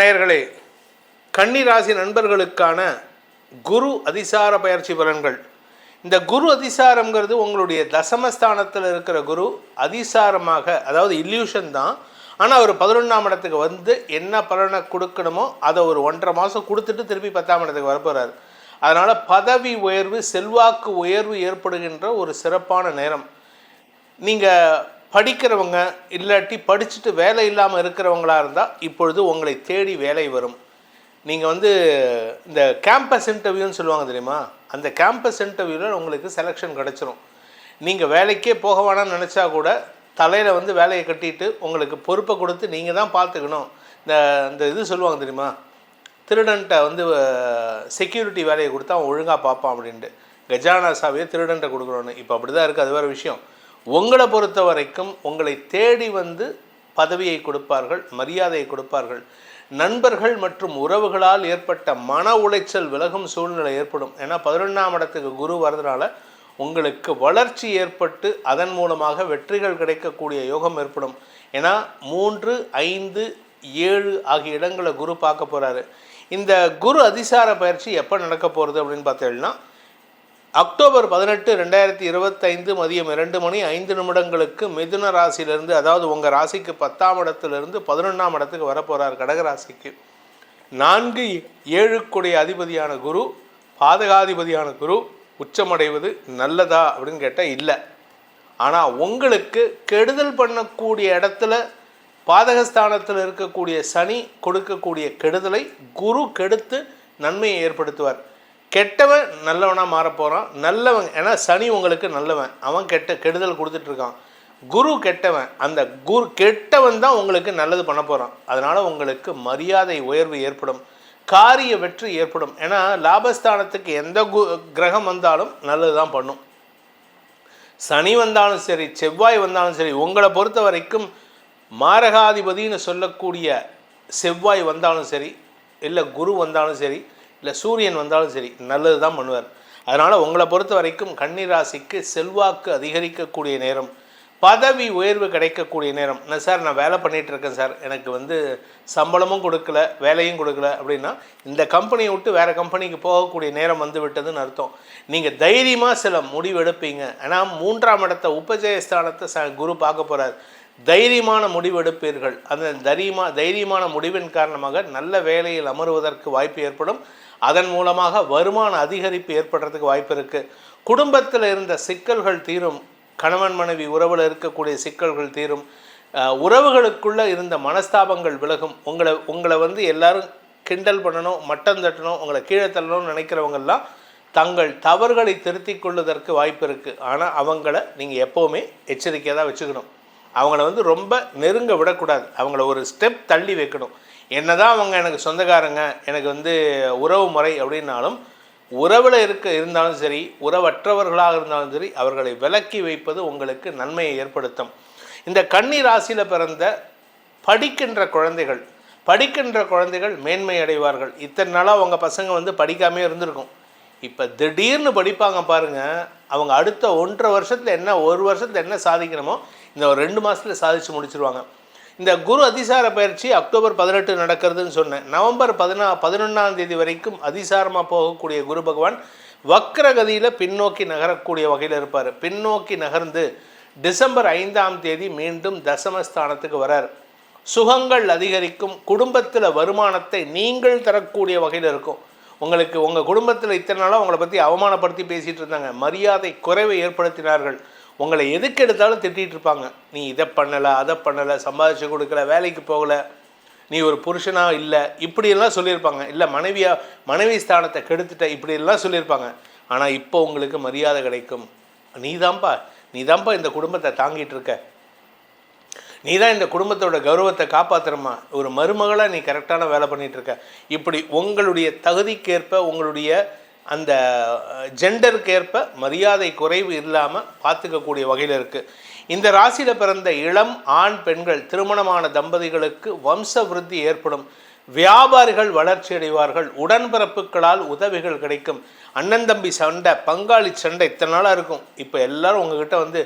நேயர்களே கன்னிராசி நண்பர்களுக்கான குரு அதிசார பயிற்சி பலன்கள். இந்த குரு அதிசாரம்ங்கிறது உங்களுடைய தசமஸ்தானத்தில் இருக்கிற குரு அதிசாரமாக அதாவது இல்யூஷன் தான். ஆனால் அவர் பதினொன்றாம் இடத்துக்கு வந்து என்ன பலனை கொடுக்கணுமோ அதை ஒரு ஒன்றரை மாதம் கொடுத்துட்டு திருப்பி பத்தாம் இடத்துக்கு வரப்போகிறார் அதனால் பதவி உயர்வு செல்வாக்கு உயர்வு ஏற்படுகின்ற ஒரு சிறப்பான நேரம். நீங்கள் படிக்கிறவங்க இல்லாட்டி படிச்சுட்டு வேலை இல்லாமல் இருக்கிறவங்களா இருந்தால் இப்பொழுது உங்களை தேடி வேலை வரும். நீங்கள் வந்து இந்த கேம்பஸ் இன்டர்வியூன்னு சொல்லுவாங்க தெரியுமா? அந்த கேம்பஸ் இன்டர்வியூவில் உங்களுக்கு செலெக்ஷன் கிடச்சிரும். நீங்கள் வேலைக்கே போக வேணாம்னு நினச்சா கூட தலையில் வந்து வேலையை கட்டிட்டு உங்களுக்கு பொறுப்பை கொடுத்து நீங்கள் தான் பார்த்துக்கணும். இந்த இந்த இது சொல்லுவாங்க தெரியுமா? திருடன்ட்ட வந்து செக்யூரிட்டி வேலையை கொடுத்தா அவன் ஒழுங்காக பார்ப்பான் அப்படின்ட்டு. கஜானா சாவியை திருடன்ட்ட கொடுக்குறோன்னு இப்போ அப்படி தான் இருக்குது அது வேறு விஷயம். உங்களை பொறுத்த வரைக்கும் உங்களை தேடி வந்து பதவியை கொடுப்பார்கள் மரியாதையை கொடுப்பார்கள். நண்பர்கள் மற்றும் உறவுகளால் ஏற்பட்ட மன உளைச்சல் விலகும் சூழ்நிலை ஏற்படும். ஏன்னா பதினொன்றாம் இடத்துக்கு குரு வர்றதுனால உங்களுக்கு வளர்ச்சி ஏற்பட்டு அதன் மூலமாக வெற்றிகள் கிடைக்கக்கூடிய யோகம் ஏற்படும். ஏன்னா மூன்று ஐந்து ஏழு ஆகிய இடங்களை குரு பார்க்க போகிறாரு இந்த குரு அதிசார பயிற்சி எப்போ நடக்க போகிறது அப்படின்னு பார்த்தீங்கன்னா அக்டோபர் பதினெட்டு ரெண்டாயிரத்தி இருபத்தைந்து மதியம் இரண்டு மணி ஐந்து நிமிடங்களுக்கு மிதுன ராசியிலிருந்து அதாவது உங்கள் ராசிக்கு பத்தாம் இடத்துலேருந்து பதினொன்றாம் இடத்துக்கு வரப்போகிறார் கடகராசிக்கு. நான்கு ஏழுக்குடைய அதிபதியான குரு பாதகாதிபதியான குரு உச்சமடைவது நல்லதா அப்படின்னு கேட்டால் இல்லை. ஆனால் உங்களுக்கு கெடுதல் பண்ணக்கூடிய இடத்துல பாதகஸ்தானத்தில் இருக்கக்கூடிய சனி கொடுக்கக்கூடிய கெடுதலை குரு கெடுத்து நன்மையை ஏற்படுத்துவார். கெட்டவன் நல்லவனாக மாறப்போகிறான் நல்லவன் ஏன்னா சனி உங்களுக்கு நல்லவன். அவன் கெட்ட கெடுதல் கொடுத்துட்ருக்கான். குரு கெட்டவன் அந்த குரு கெட்டவன் தான் உங்களுக்கு நல்லது பண்ண போகிறான் அதனால் உங்களுக்கு மரியாதை உயர்வு ஏற்படும். காரிய வெற்றி ஏற்படும். ஏன்னா லாபஸ்தானத்துக்கு எந்த கு கிரகம் வந்தாலும் நல்லது தான் பண்ணும். சனி வந்தாலும் சரி செவ்வாய் வந்தாலும் சரி உங்களை பொறுத்த வரைக்கும் மாரகாதிபதின்னு சொல்லக்கூடிய செவ்வாய் வந்தாலும் சரி இல்லை குரு வந்தாலும் சரி இல்லை சூரியன் வந்தாலும் சரி நல்லது தான் பண்ணுவார். அதனால் உங்களை பொறுத்த வரைக்கும் கன்னிராசிக்கு செல்வாக்கு அதிகரிக்கக்கூடிய நேரம் பதவி உயர்வு கிடைக்கக்கூடிய நேரம். என்ன சார் நான் வேலை பண்ணிகிட்டு இருக்கேன் சார். எனக்கு வந்து சம்பளமும் கொடுக்கல வேலையும் கொடுக்கல அப்படின்னா இந்த கம்பெனியை விட்டு வேறு கம்பெனிக்கு போகக்கூடிய நேரம் வந்து விட்டதுன்னு அர்த்தம். நீங்கள் தைரியமாக சில முடிவு எடுப்பீங்க. ஏன்னா மூன்றாம் இடத்த உபஜயஸ்தானத்தை ச குரு பார்க்க போகிறார் தைரியமான முடிவெடுப்பீர்கள் அந்த தைரியமாக தைரியமான முடிவின் காரணமாக நல்ல வேலையில் அமருவதற்கு வாய்ப்பு ஏற்படும். அதன் மூலமாக வருமான அதிகரிப்பு ஏற்படுறதுக்கு வாய்ப்பு இருக்குது குடும்பத்தில் இருந்த சிக்கல்கள் தீரும். கணவன் மனைவி உறவில் இருக்கக்கூடிய சிக்கல்கள் தீரும். உறவுகளுக்குள்ளே இருந்த மனஸ்தாபங்கள் விலகும். உங்களை உங்களை வந்து எல்லாரும் கிண்டல் பண்ணணும் மட்டம் தட்டணும் உங்களை கீழே தள்ளணும்னு நினைக்கிறவங்கெல்லாம் தங்கள் தவறுகளை திருத்தி கொள்வதற்கு வாய்ப்பு இருக்குது ஆனால் அவங்கள நீங்கள் எப்போவுமே எச்சரிக்கையாக தான் வச்சுக்கணும். அவங்கள வந்து ரொம்ப நெருங்க விடக்கூடாது. அவங்கள ஒரு ஸ்டெப் தள்ளி வைக்கணும். என்னதான் அவங்க எனக்கு சொந்தக்காரங்க எனக்கு வந்து உறவு முறை அப்படின்னாலும் உறவில் இருக்க இருந்தாலும் சரி உறவற்றவர்களாக இருந்தாலும் சரி அவர்களை விலக்கி வைப்பது உங்களுக்கு நன்மையை ஏற்படுத்தும். இந்த கன்னி ராசியில் பிறந்த படிக்கின்ற குழந்தைகள் படிக்கின்ற குழந்தைகள் மேன்மை அடைவார்கள். இத்தனை நாளாக அவங்க பசங்க வந்து படிக்காமே இருந்திருக்கும். இப்போ திடீர்னு படிப்பாங்க பாருங்க அவங்க அடுத்த ஒன்றரை வருஷத்தில் என்ன ஒரு வருஷத்தில் என்ன சாதிக்கணுமோ இந்த ஒரு ரெண்டு மாதத்தில் சாதிச்சு முடிச்சிருவாங்க. இந்த குரு அதிசார பயிற்சி அக்டோபர் பதினெட்டு நடக்கிறதுன்னு சொன்னேன். நவம்பர் பதினா பதினொன்றாம் தேதி வரைக்கும் அதிசாரமாக போகக்கூடிய குரு பகவான் வக்ரகதியில் பின்னோக்கி நகரக்கூடிய வகையில் இருப்பார். பின்னோக்கி நகர்ந்து டிசம்பர் ஐந்தாம் தேதி மீண்டும் தசமஸ்தானத்துக்கு வரார். சுகங்கள் அதிகரிக்கும் குடும்பத்தில் வருமானத்தை நீங்கள் தரக்கூடிய வகையில் இருக்கும். உங்களுக்கு உங்கள் குடும்பத்தில் இத்தனை நாளாக உங்களை பற்றி அவமானப்படுத்தி பேசிகிட்டு இருந்தாங்க. மரியாதை குறைவை ஏற்படுத்தினார்கள். உங்களை எதுக்கு எடுத்தாலும் திட்டிகிட்டு இருப்பாங்க. நீ இதை பண்ணலை அதை பண்ணலை சம்பாதிச்சு கொடுக்கல வேலைக்கு போகலை நீ ஒரு புருஷனாக இல்லை இப்படியெல்லாம் சொல்லியிருப்பாங்க. இல்லை மனைவியாக மனைவி ஸ்தானத்தை கெடுத்துட்ட இப்படியெல்லாம் சொல்லியிருப்பாங்க. ஆனால் இப்போ உங்களுக்கு மரியாதை கிடைக்கும். நீதான்ப்பா நீதான்ப்பா இந்த குடும்பத்தை தாங்கிட்டு இருக்க. நீ தான் இந்த குடும்பத்தோட கௌரவத்தை காப்பாற்றுறமா ஒரு மருமகளாக நீ கரெக்டான வேலை பண்ணிகிட்ருக்க இருக்க. இப்படி உங்களுடைய தகுதிக்கேற்ப உங்களுடைய அந்த ஜெண்டருக்கு ஏற்ப மரியாதை குறைவு இல்லாமல் பார்த்துக்கக்கூடிய வகையில் இருக்குது இந்த ராசியில் பிறந்த இளம் ஆண் பெண்கள் திருமணமான தம்பதிகளுக்கு வம்ச விருத்தி ஏற்படும். வியாபாரிகள் வளர்ச்சி அடைவார்கள். உடன்பிறப்புகளால் உதவிகள் கிடைக்கும். அண்ணன் தம்பி சண்டை பங்காளி சண்டை இத்தனை நாளாக இருக்கும். இப்போ எல்லாரும் உங்ககிட்ட வந்து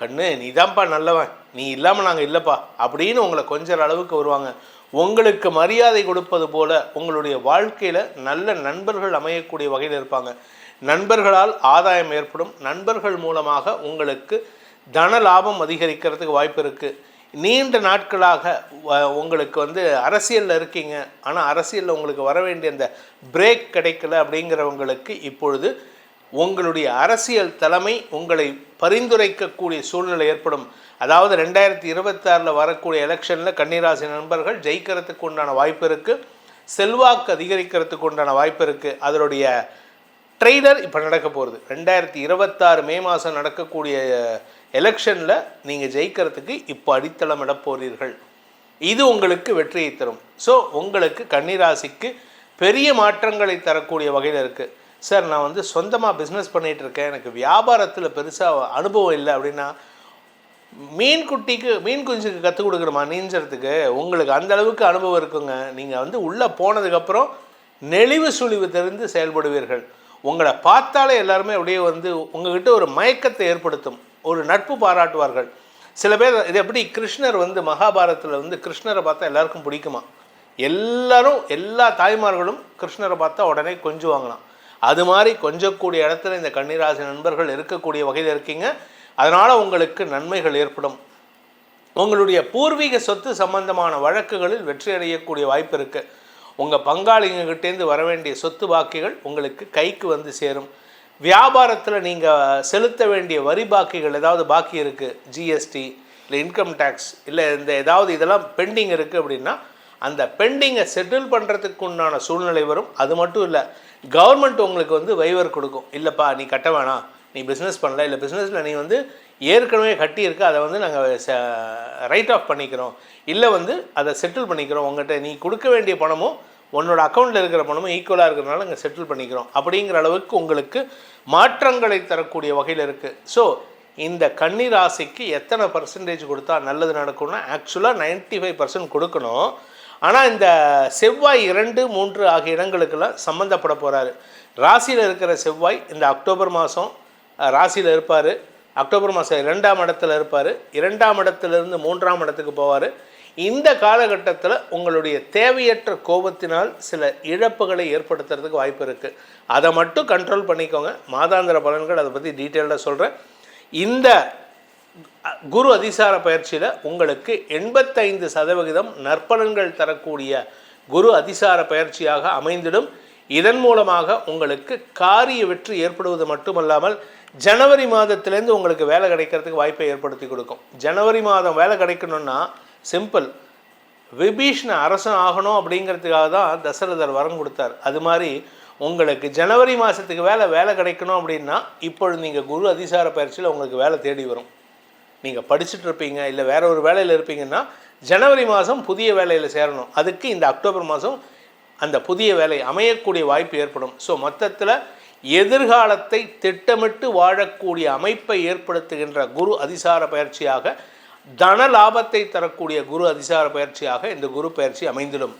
கண்ணு நீதான்ப்பா நல்லவன். நீ இல்லாமல் நாங்கள் இல்லைப்பா. அப்படின்னு உங்களை கொஞ்சம் அளவுக்கு வருவாங்க. உங்களுக்கு மரியாதை கொடுப்பது போல உங்களுடைய வாழ்க்கையில் நல்ல நண்பர்கள் அமையக்கூடிய வகையில் இருப்பாங்க. நண்பர்களால் ஆதாயம் ஏற்படும். நண்பர்கள் மூலமாக உங்களுக்கு தன லாபம் அதிகரிக்கிறதுக்கு வாய்ப்பு இருக்குது நீண்ட நாட்களாக வ- உங்களுக்கு வந்து அரசியலில் இருக்கீங்க. ஆனால் அரசியலில் உங்களுக்கு வர வேண்டிய அந்த பிரேக் கிடைக்கல அப்படிங்கிறவங்களுக்கு இப்பொழுது உங்களுடைய அரசியல் தலைமை உங்களை பரிந்துரைக்கக்கூடிய சூழ்நிலை ஏற்படும். அதாவது ரெண்டாயிரத்தி இருபத்தாறில் வரக்கூடிய எலெக்ஷனில் கன்னிராசி நண்பர்கள் ஜெயிக்கிறதுக்கு உண்டான வாய்ப்பு இருக்குது செல்வாக்கு அதிகரிக்கிறதுக்கு உண்டான வாய்ப்பு இருக்குது அதனுடைய ட்ரெய்லர் இப்போ நடக்க போகிறது ரெண்டாயிரத்தி இருபத்தாறு மே மாதம் நடக்கக்கூடிய எலெக்ஷனில் நீங்கள் ஜெயிக்கிறதுக்கு இப்போ அடித்தளம் போகிறீர்கள் இது உங்களுக்கு வெற்றியை தரும். ஸோ உங்களுக்கு கன்னிராசிக்கு பெரிய மாற்றங்களை தரக்கூடிய வகையில் இருக்குது சார் நான் வந்து சொந்தமாக பிஸ்னஸ் பண்ணிகிட்டு இருக்கேன் எனக்கு வியாபாரத்தில் பெருசாக அனுபவம் இல்லை அப்படின்னா மீன் குட்டிக்கு மீன் குஞ்சுக்கு கற்றுக் கொடுக்குறமா நீஞ்சறதுக்கு. உங்களுக்கு அந்த அளவுக்கு அனுபவம் இருக்குங்க. நீங்கள் வந்து உள்ளே போனதுக்கப்புறம் நெளிவு சுழிவு தெரிந்து செயல்படுவீர்கள். உங்களை பார்த்தாலே எல்லாருமே அப்படியே வந்து உங்ககிட்ட ஒரு மயக்கத்தை ஏற்படுத்தும். ஒரு நட்பு பாராட்டுவார்கள். சில பேர் இது எப்படி கிருஷ்ணர் வந்து மகாபாரதத்தில் வந்து கிருஷ்ணரை பார்த்தா எல்லாருக்கும் பிடிக்குமா? எல்லாரும் எல்லா தாய்மார்களும் கிருஷ்ணரை பார்த்தா உடனே கொஞ்சுவாங்களாம். அது மாதிரி கொஞ்சக்கூடிய இடத்துல இந்த கன்னிராசி நண்பர்கள் இருக்கக்கூடிய வகையில் இருக்கீங்க. அதனால் உங்களுக்கு நன்மைகள் ஏற்படும். உங்களுடைய பூர்வீக சொத்து சம்பந்தமான வழக்குகளில் வெற்றி அடையக்கூடிய வாய்ப்பு இருக்குது உங்கள் பங்காளிங்ககிட்டேருந்து வர வேண்டிய சொத்து பாக்கிகள் உங்களுக்கு கைக்கு வந்து சேரும். வியாபாரத்தில் நீங்கள் செலுத்த வேண்டிய வரி பாக்கிகள் ஏதாவது பாக்கி இருக்குது ஜிஎஸ்டி இல்லை இன்கம் டேக்ஸ் இல்லை இந்த ஏதாவது இதெல்லாம் பெண்டிங் இருக்குது அப்படின்னா அந்த பெண்டிங்கை செட்டில் பண்ணுறதுக்கு உண்டான சூழ்நிலை வரும். அது மட்டும் இல்லை கவர்மெண்ட் உங்களுக்கு வந்து வைவர் கொடுக்கும். இல்லைப்பா நீ கட்ட வேணாம். நீ பிஸ்னஸ் பண்ணல. இல்லை பிஸ்னஸில் நீ வந்து ஏற்கனவே கட்டியிருக்க அதை வந்து நாங்கள் ரைட் ஆஃப் பண்ணிக்கிறோம். இல்லை வந்து அதை செட்டில் பண்ணிக்கிறோம். உங்கள்கிட்ட நீ கொடுக்க வேண்டிய பணமும் உன்னோட அக்கௌண்ட்டில் இருக்கிற பணமும் ஈக்குவலாக இருக்கிறனால நாங்கள் செட்டில் பண்ணிக்கிறோம். அப்படிங்கிற அளவுக்கு உங்களுக்கு மாற்றங்களை தரக்கூடிய வகையில் இருக்குது ஸோ இந்த கன்னி ராசிக்கு எத்தனை பர்சன்டேஜ் கொடுத்தா நல்லது நடக்கும்னா ஆக்சுவலாக 95% ஃபைவ் பர்சன்ட் கொடுக்கணும். ஆனால் இந்த செவ்வாய் இரண்டு மூன்று ஆகிய இடங்களுக்கெல்லாம் சம்மந்தப்பட போகிறாரு ராசியில் இருக்கிற செவ்வாய் இந்த அக்டோபர் மாதம் ராசியில் இருப்பார். அக்டோபர் மாதம் இரண்டாம் இடத்துல இருப்பார். இரண்டாம் இடத்துலேருந்து மூன்றாம் இடத்துக்கு போவார். இந்த காலகட்டத்தில் உங்களுடைய தேவையற்ற கோபத்தினால் சில இழப்புகளை ஏற்படுத்துறதுக்கு வாய்ப்பு இருக்குது அதை மட்டும் கண்ட்ரோல் பண்ணிக்கோங்க. மாதாந்திர பலன்கள் அதை பற்றி டீட்டெயிலாக சொல்கிறேன் இந்த குரு அதிசார பயிற்சியில் உங்களுக்கு எண்பத்தைந்து சதவிகிதம் நற்பலன்கள் தரக்கூடிய குரு அதிசார பயிற்சியாக அமைந்திடும். இதன் மூலமாக உங்களுக்கு காரிய வெற்றி ஏற்படுவது மட்டுமல்லாமல் ஜனவரி மாதத்திலேருந்து உங்களுக்கு வேலை கிடைக்கிறதுக்கு வாய்ப்பை ஏற்படுத்தி கொடுக்கும். ஜனவரி மாதம் வேலை கிடைக்கணும்னா சிம்பிள். விபீஷ்ண அரசன் ஆகணும் அப்படிங்கிறதுக்காக தான் தசரதர் வரம் கொடுத்தார். அது மாதிரி உங்களுக்கு ஜனவரி மாதத்துக்கு வேலை வேலை கிடைக்கணும் அப்படின்னா இப்பொழுது நீங்கள் குரு அதிசார பயிற்சியில் உங்களுக்கு வேலை தேடி வரும். நீங்கள் படிச்சுட்டு இருப்பீங்க இல்லை வேற ஒரு வேலையில் இருப்பீங்கன்னா ஜனவரி மாதம் புதிய வேலையில் சேரணும். அதுக்கு இந்த அக்டோபர் மாதம் அந்த புதிய வேலை அமையக்கூடிய வாய்ப்பு ஏற்படும். ஸோ மொத்தத்தில் எதிர்காலத்தை திட்டமிட்டு வாழக்கூடிய அமைப்பை ஏற்படுத்துகின்ற குரு அதிசார பயிற்சியாக தன லாபத்தை தரக்கூடிய குரு அதிசார பயிற்சியாக இந்த குரு பயிற்சி அமைந்திடும்.